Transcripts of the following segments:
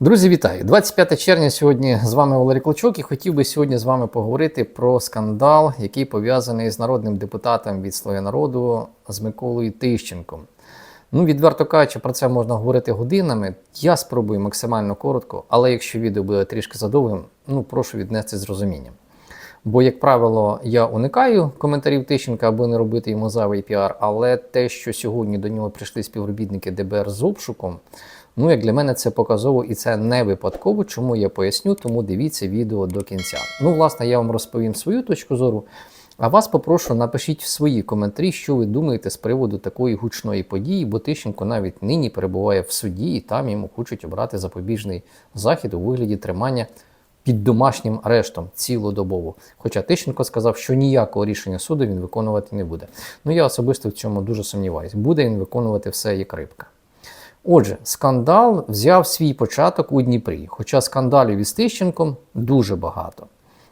Друзі, вітаю! 25 червня сьогодні з вами Валерій Клочок і хотів би сьогодні з вами поговорити про скандал, який пов'язаний з народним депутатом від «Слуги народу з Миколою Тищенком. Ну, відверто кажучи, про це можна говорити годинами. Я спробую максимально коротко, але якщо відео буде трішки задовгим, ну прошу віднести з розумінням. Бо, як правило, я уникаю коментарів Тищенка, аби не робити йому зайвий піар, але те, що сьогодні до нього прийшли співробітники ДБР з обшуком, ну як для мене це показово і це не випадково. Чому я поясню, тому дивіться відео до кінця. Ну, власне, я вам розповім свою точку зору. А вас попрошу, напишіть в свої коментарі, що ви думаєте з приводу такої гучної події, бо Тищенко навіть нині перебуває в суді, і там йому хочуть обрати запобіжний захід у вигляді тримання під домашнім арештом цілодобово. Хоча Тищенко сказав, що ніякого рішення суду він виконувати не буде. Ну я особисто в цьому дуже сумніваюся. Буде він виконувати все як рибка. Отже, скандал взяв свій початок у Дніпрі, хоча скандалів із Тищенком дуже багато.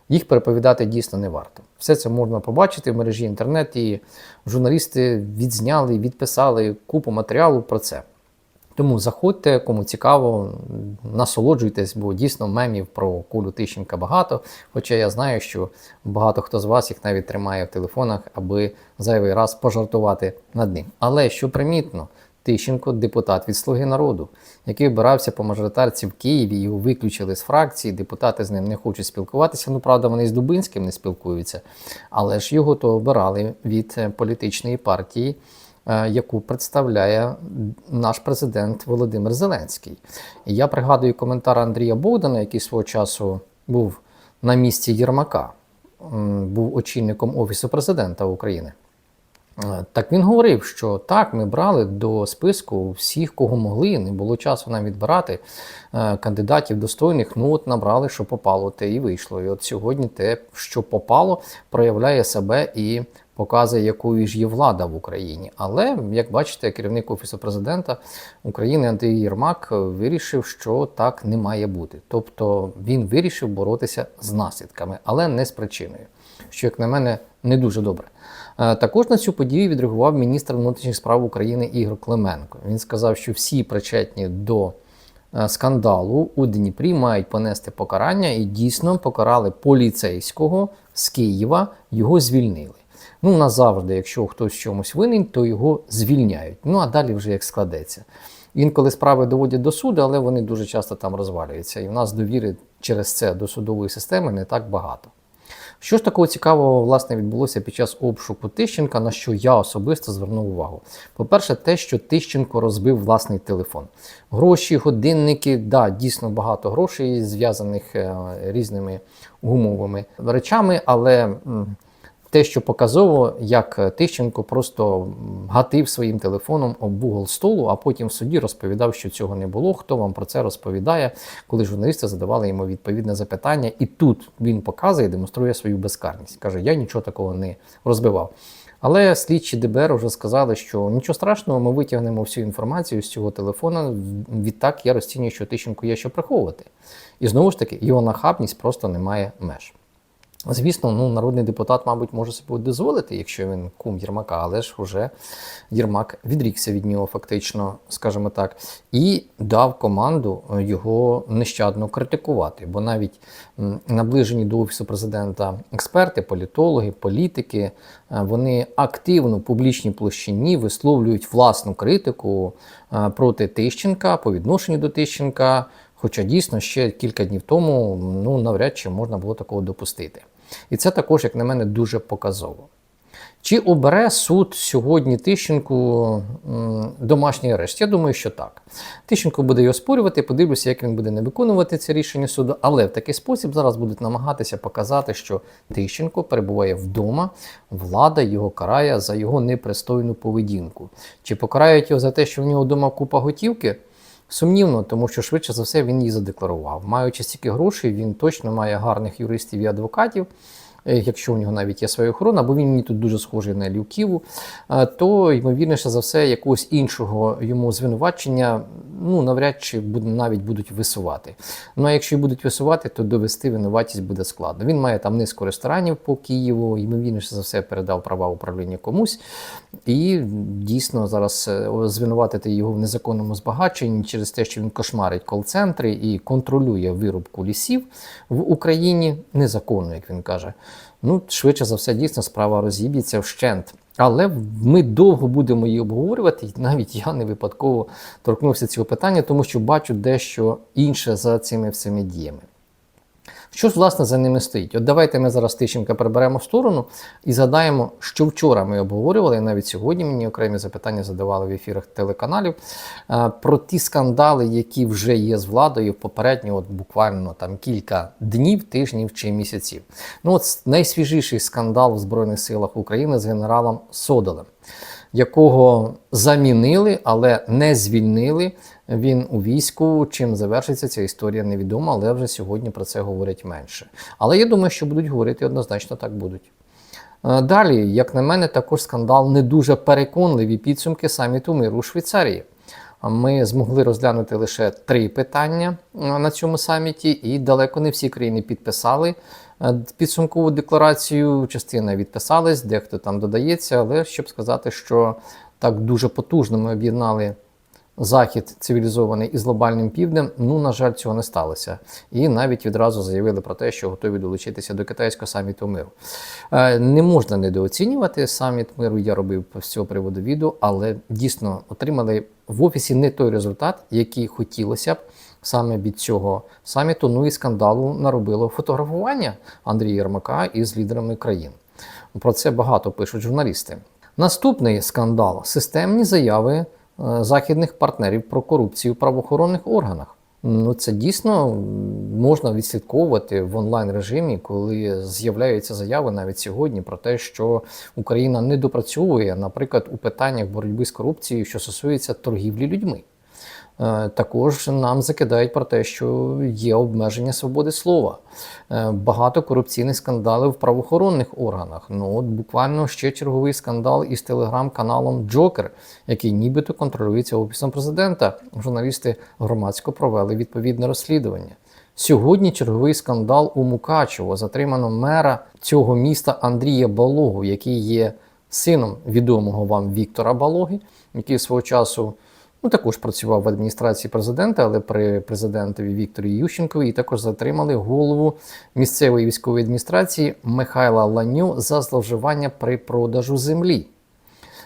Їх переповідати дійсно не варто. Все це можна побачити в мережі інтернет, і журналісти відзняли, відписали купу матеріалу про це. Тому заходьте, кому цікаво, насолоджуйтесь, бо дійсно мемів про Колю Тищенка багато. Хоча я знаю, що багато хто з вас їх навіть тримає в телефонах, аби зайвий раз пожартувати над ним. Але що примітно, Тищенко депутат від Слуги народу, який обирався по мажоритарці в Києві, його виключили з фракції, депутати з ним не хочуть спілкуватися. Ну, правда, вони з Дубинським не спілкуються, але ж його то обирали від е, політичної партії. е, Яку представляє наш президент Володимир Зеленський. Я пригадую коментар Андрія Богдана, який свого часу був на місці Єрмака, був очільником Офісу президента України. Е, Так він говорив, що так, ми брали до списку всіх, кого могли, не було часу нам відбирати е, кандидатів достойних. Ну от набрали, що попало, те і вийшло. І от сьогодні те, що попало, проявляє себе і показує, якою ж є влада в Україні. Але як бачите, керівник офісу президента України Андрій Єрмак вирішив, що так не має бути. Тобто він вирішив боротися з наслідками, але не з причиною, що, як на мене, не дуже добре. Е, Також на цю подію відреагував міністр внутрішніх справ України Ігор Клименко. Він сказав, що всі причетні до е, скандалу у Дніпрі мають понести покарання і дійсно покарали поліцейського з Києва, його звільнили. Ну, назавжди, якщо хтось в чомусь винен, то його звільняють. Ну а далі вже як складеться. Інколи справи доводять до суду, але вони дуже часто там розвалюються. І в нас довіри через це до судової системи не так багато. Що ж такого цікавого власне відбулося під час обшуку Тищенка, на що я особисто звернув увагу? По-перше, те, що Тищенко розбив власний телефон. Гроші, годинники, да, дійсно багато грошей, зв'язаних е, різними гумовими речами, але м, те, що показово, як Тищенко просто гатив своїм телефоном об вугол столу, а потім в суді розповідав, що цього не було. Хто вам про це розповідає, коли журналісти задавали йому відповідне запитання, і тут він показує, демонструє свою безкарність. каже: Я нічого такого не розбивав. Але слідчі ДБР вже сказали, що нічого страшного, ми витягнемо всю інформацію з цього телефона. Відтак я розцінюю, що Тищенко є що приховувати. І знову ж таки, його нахабність просто не має меж. Звісно, ну, народний депутат, мабуть, може собі дозволити, якщо він кум Єрмака, але ж вже Єрмак відрікся від нього, фактично, скажімо так, і дав команду е, його нещадно критикувати. Бо навіть наближені до офісу президента експерти, політологи, політики, е, вони активно в публічній площині висловлюють власну критику е, проти Тищенка по відношенню до Тищенка. Хоча дійсно ще кілька днів тому ну навряд чи можна було такого допустити. І це також, як на мене, дуже показово. Чи обере суд сьогодні Тищенку домашній арешт? Я думаю, що так. Тищенко буде його спорювати, подивлюся, як він буде не виконувати це рішення суду. Але в такий спосіб зараз будуть намагатися показати, що Тищенко перебуває вдома, влада його карає за його непристойну поведінку. Чи покарають його за те, що в нього вдома купа готівки? Сумнівно, тому що швидше за все він її задекларував. Маючи стільки грошей, він точно має гарних юристів і адвокатів, якщо у нього навіть є своя охорона, бо він мені тут дуже схожий на Люківу, е, то ймовірніше за все якогось іншого йому звинувачення ну навряд чи навіть будуть висувати. Ну а якщо будуть висувати, то довести винуватість буде складно. Він має там низку ресторанів по Києву, ймовірніше за все передав права управління комусь, і дійсно зараз е, звинуватити його в незаконному збагаченні через те, що він кошмарить кол-центри і контролює вирубку лісів в Україні незаконно, як він каже. Ну, швидше за все, дійсно справа розіб'ється вщент. Але ми довго будемо її обговорювати, і навіть я не випадково торкнувся цього питання, тому що бачу дещо інше за цими всіми діями. Що власне, за ними стоїть? От давайте ми зараз Тищенка приберемо в сторону і згадаємо, що вчора ми обговорювали, і навіть сьогодні мені окремі запитання задавали в ефірах телеканалів е, про ті скандали, які вже є з владою попередньо, от буквально там кілька днів, тижнів чи місяців. Ну, от найсвіжіший скандал в Збройних силах України з генералом Содолем якого замінили, але не звільнили. Він у війську. Чим завершиться ця історія, невідомо, але вже сьогодні про це говорять менше. Але я думаю, що будуть говорити однозначно так будуть. Е, Далі, як на мене, також скандал не дуже переконливі підсумки саміту миру у Швейцарії. Ми змогли розглянути лише три питання е, на цьому саміті, і далеко не всі країни підписали е, підсумкову декларацію. Частина відписалась, дехто там додається, але щоб сказати, що так дуже потужно ми об'єднали захід цивілізований із глобальним півднем. Ну, на жаль, цього не сталося. І навіть відразу заявили про те, що готові долучитися до китайського саміту миру. Е, Не можна недооцінювати саміт миру. Я робив з цього приводу відео, але дійсно отримали в офісі не той результат, який хотілося б. Саме від цього саміту, ну і скандалу наробило фотографування Андрія Єрмака із лідерами країн. Про це багато пишуть журналісти. Наступний скандал системні заяви західних партнерів про корупцію в правоохоронних органах. Ну, це дійсно можна відслідковувати в онлайн режимі, коли з'являються заяви навіть сьогодні про те, що Україна не допрацьовує, наприклад, у питаннях боротьби з корупцією, що стосується торгівлі людьми. Е, Також нам закидають про те, що є обмеження свободи слова, Е, багато корупційних скандалів в правоохоронних органах. Ну от буквально ще черговий скандал із телеграм-каналом Джокер, який нібито контролюється офісом президента. Журналісти громадсько провели відповідне розслідування. Сьогодні черговий скандал у Мукачево. Затримано мера цього міста Андрія Балогу, який є сином відомого вам Віктора Балоги, який свого часу ну, також працював в адміністрації президента, але при президентові Вікторі Ющенкові і також затримали голову місцевої військової адміністрації Михайла Ланю за зловживання при продажу землі.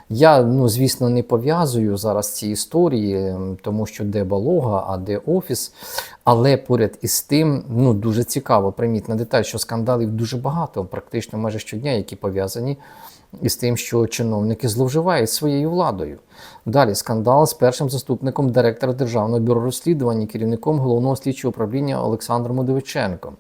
Я, ну, звісно, не пов'язую зараз ці історії, тому що де балога, а де офіс. Але поряд із тим, ну дуже цікаво, примітна деталь, що скандалів дуже багато, практично майже щодня, які пов'язані із тим, що чиновники зловживають своєю владою. Далі скандал з першим заступником директора Державного бюро розслідувань, керівником головного слідчого управління Олександром Удовиченком,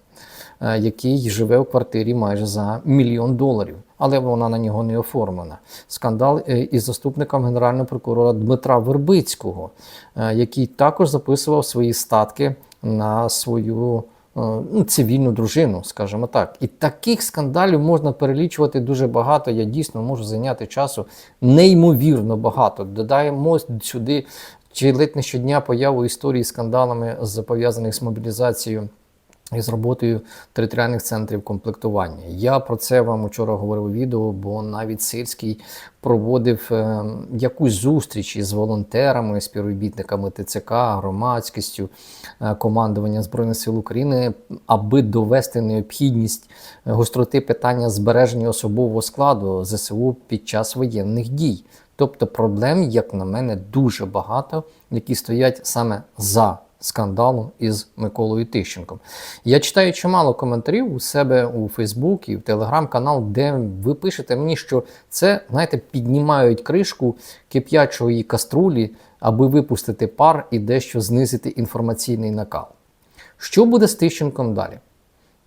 е, який живе у квартирі майже за мільйон доларів, але вона на нього не оформлена. Скандал е, із заступником генерального прокурора Дмитра Вербицького, е, який також записував свої статки на свою цивільну дружину, скажімо так. І таких скандалів можна перелічувати дуже багато. Я дійсно можу зайняти часу неймовірно багато. Додаємо сюди чи ледь не щодня появу історії скандалами пов'язаних з мобілізацією. І з роботою територіальних центрів комплектування. Я про це вам вчора говорив у відео, бо навіть Сирський проводив е, якусь зустріч із волонтерами, співробітниками ТЦК, громадськістю, е, командування Збройних сил України, аби довести необхідність гостроти питання збереження особового складу ЗСУ під час воєнних дій. Тобто проблем, як на мене, дуже багато, які стоять саме за скандалом із Миколою Тищенком. Я читаю чимало коментарів у себе у Фейсбук і в телеграм-канал, де ви пишете мені, що це, знаєте, піднімають кришку кип'ячої каструлі, аби випустити пар і дещо знизити інформаційний накал. Що буде з Тищенком далі?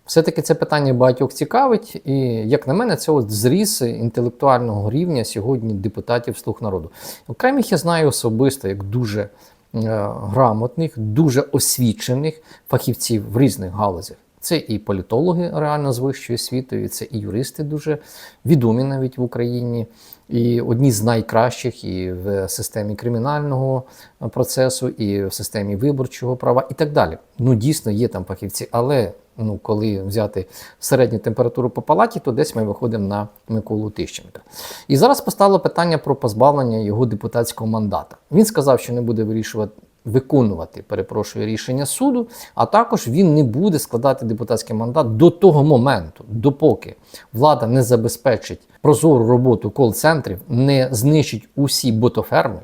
Все-таки це питання багатьох цікавить, і, як на мене, це от зріс інтелектуального рівня сьогодні депутатів Слуг народу. Окремих я знаю особисто як дуже грамотних, дуже освічених фахівців в різних галузях. Це і політологи реально з вищою освітою, це і юристи дуже відомі навіть в Україні, і одні з найкращих і в системі кримінального процесу, і в системі виборчого права, і так далі. Ну дійсно є там фахівці, але ну, коли взяти середню температуру по палаті, то десь ми виходимо на Миколу Тищенка. І зараз постало питання про позбавлення його депутатського мандата. Він сказав, що не буде вирішувати. Виконувати, перепрошую, рішення суду, а також він не буде складати депутатський мандат до того моменту, допоки влада не забезпечить прозору роботу кол-центрів, не знищить усі ботоферми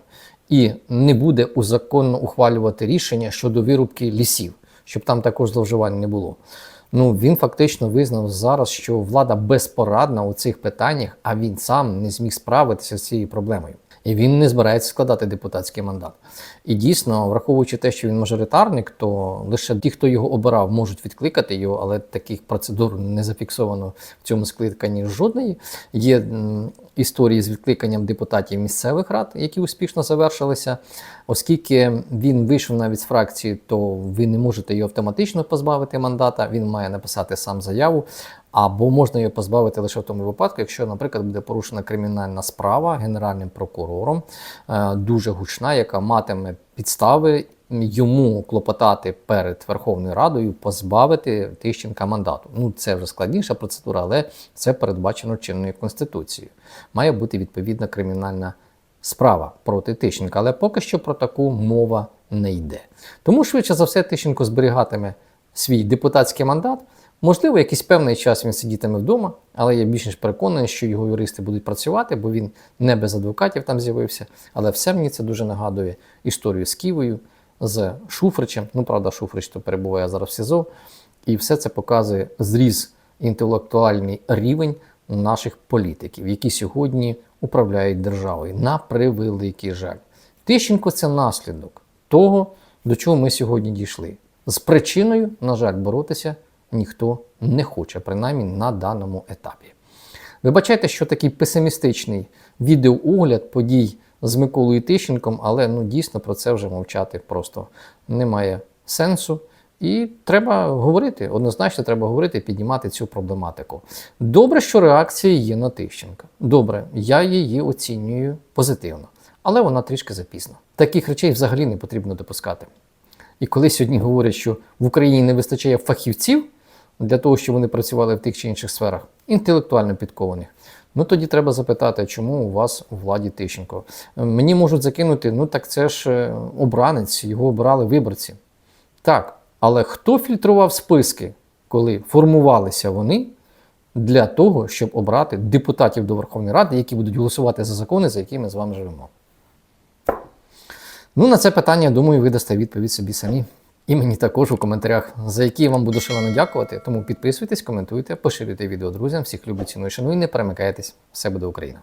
і не буде узаконно ухвалювати рішення щодо вирубки лісів, щоб там також зловживань не було. Ну він фактично визнав зараз, що влада безпорадна у цих питаннях, а він сам не зміг справитися з цією проблемою. І він не збирається складати депутатський мандат. І дійсно, враховуючи те, що він мажоритарник, то лише ті, хто його обирав, можуть відкликати його, але таких процедур не зафіксовано в цьому скликанні жодної. Є історії з відкликанням депутатів місцевих рад, які успішно завершилися. Оскільки він вийшов навіть з фракції, то ви не можете його автоматично позбавити мандата. Він має написати сам заяву. Або можна його позбавити лише в тому випадку, якщо, наприклад, буде порушена кримінальна справа генеральним прокурором, е, дуже гучна, яка матиме підстави йому клопотати перед Верховною Радою, позбавити Тищенка мандату. Ну це вже складніша процедура, але це передбачено чинною конституцією. Має бути відповідна кримінальна справа проти Тищенка, але поки що про таку мова не йде. Тому швидше за все Тищенко зберігатиме свій депутатський мандат. Можливо, якийсь певний час він сидітиме вдома, але я більш ніж переконаний, що його юристи будуть працювати, бо він не без адвокатів там з'явився. Але все мені це дуже нагадує історію з Ківою, з Шуфричем. Ну, правда, Шуфрич то перебуває зараз в СІЗО. І все це показує зріз інтелектуальний рівень наших політиків, які сьогодні управляють державою на превеликий жаль. Тищенко це наслідок того, до чого ми сьогодні дійшли. З причиною, на жаль, боротися ніхто не хоче, принаймні на даному етапі. Вибачайте, що такий песимістичний відеоогляд подій з Миколою Тищенком, але ну дійсно про це вже мовчати просто немає сенсу. І треба говорити, однозначно треба говорити, піднімати цю проблематику. Добре, що реакція є на Тищенка. Добре, я її оцінюю позитивно, але вона трішки запізна. Таких речей взагалі не потрібно допускати. І коли сьогодні говорять, що в Україні не вистачає фахівців для того, щоб вони працювали в тих чи інших сферах, інтелектуально підкованих, ну тоді треба запитати, чому у вас у владі Тищенко. Мені можуть закинути, ну так це ж е, обранець, його обирали виборці. Так, але хто фільтрував списки, коли формувалися вони для того, щоб обрати депутатів до Верховної Ради, які будуть голосувати за закони, за які ми з вами живемо? Ну, на це питання, думаю, ви дасте відповідь собі самі. І мені також у коментарях, за які я вам буду шалено дякувати. Тому підписуйтесь, коментуйте, поширюйте відео друзям. Всіх люблю, ціную, шаную, не перемикайтесь. Все буде Україна!